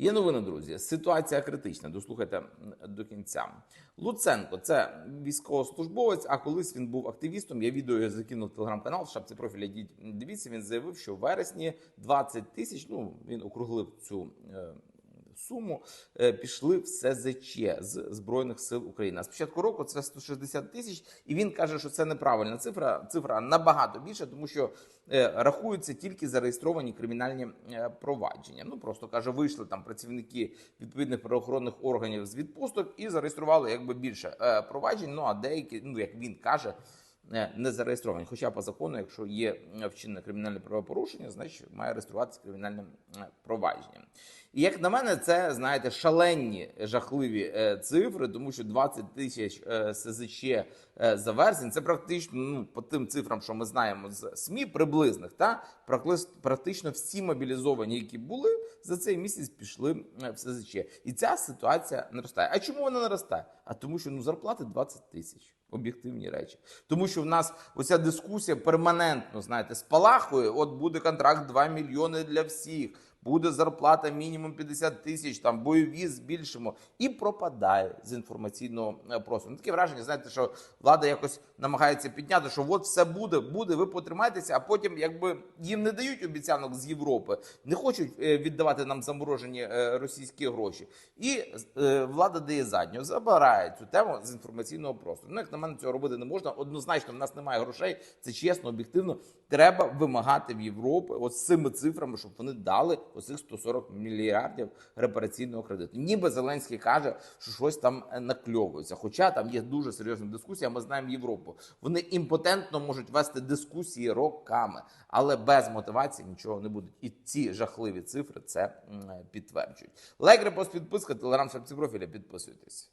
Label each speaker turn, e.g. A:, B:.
A: Є новини, друзі. Ситуація критична. Дослухайте до кінця. Луценко це військовослужбовець. А колись він був активістом. Я відео закинув телеграм-канал. В шапці профіля діть. дивіться. Він заявив, що в вересні 20 тисяч. Ну він округлив цю. Суму е, пішли в СЗЧ з збройних сил України. А з початку року це 160 тисяч, і він каже, що це неправильна цифра. Цифра набагато більше, тому що е, рахуються тільки зареєстровані кримінальні е, провадження. Ну просто каже, вийшли там працівники відповідних правоохоронних органів з відпусток і зареєстрували якби більше проваджень. Ну а деякі, ну як він каже. Е, Не зареєстровані, хоча по закону, якщо є е, вчинене кримінальне правопорушення, значить має реєструватися кримінальним е, провадженням. І як на мене, це знаєте шалені жахливі цифри, тому що 20 тисяч СЗЧ за вересень це практично ну по тим цифрам, що ми знаємо з СМІ, приблизних та практично всі мобілізовані, які були за цей місяць, пішли в СЗЧ. І ця ситуація наростає. А чому вона наростає? А тому, що ну зарплати 20 тисяч. Об'єктивні речі, тому що в нас оця дискусія перманентно знаєте спалахує. От буде контракт 2 мільйони для всіх. Буде зарплата мінімум 50 тисяч, там бойові збільшимо і пропадає з інформаційного е, простору. Ну, Таке враження, знаєте, що влада якось намагається підняти, що от все буде, буде, ви потримайтеся, а потім, якби їм не дають обіцянок з Європи, не хочуть е, віддавати нам заморожені е, російські гроші, і влада дає задню, забирає цю тему з інформаційного простору. Ну як на мене цього робити не можна. Однозначно, в нас немає грошей. Це чесно, об'єктивно. Треба вимагати в Європи от з цими цифрами, щоб вони дали оцих 140 мільярдів репараційного кредиту. Ніби Зеленський каже, що щось там е, накльовується. Хоча там є дуже серйозна дискусія. Ми знаємо Європу. Вони імпотентно можуть вести дискусії роками, але без мотивації нічого не буде. І ці жахливі цифри це підтверджують. Лайк, репост, підписка, телеграм, шапці профіля. Підписуйтесь.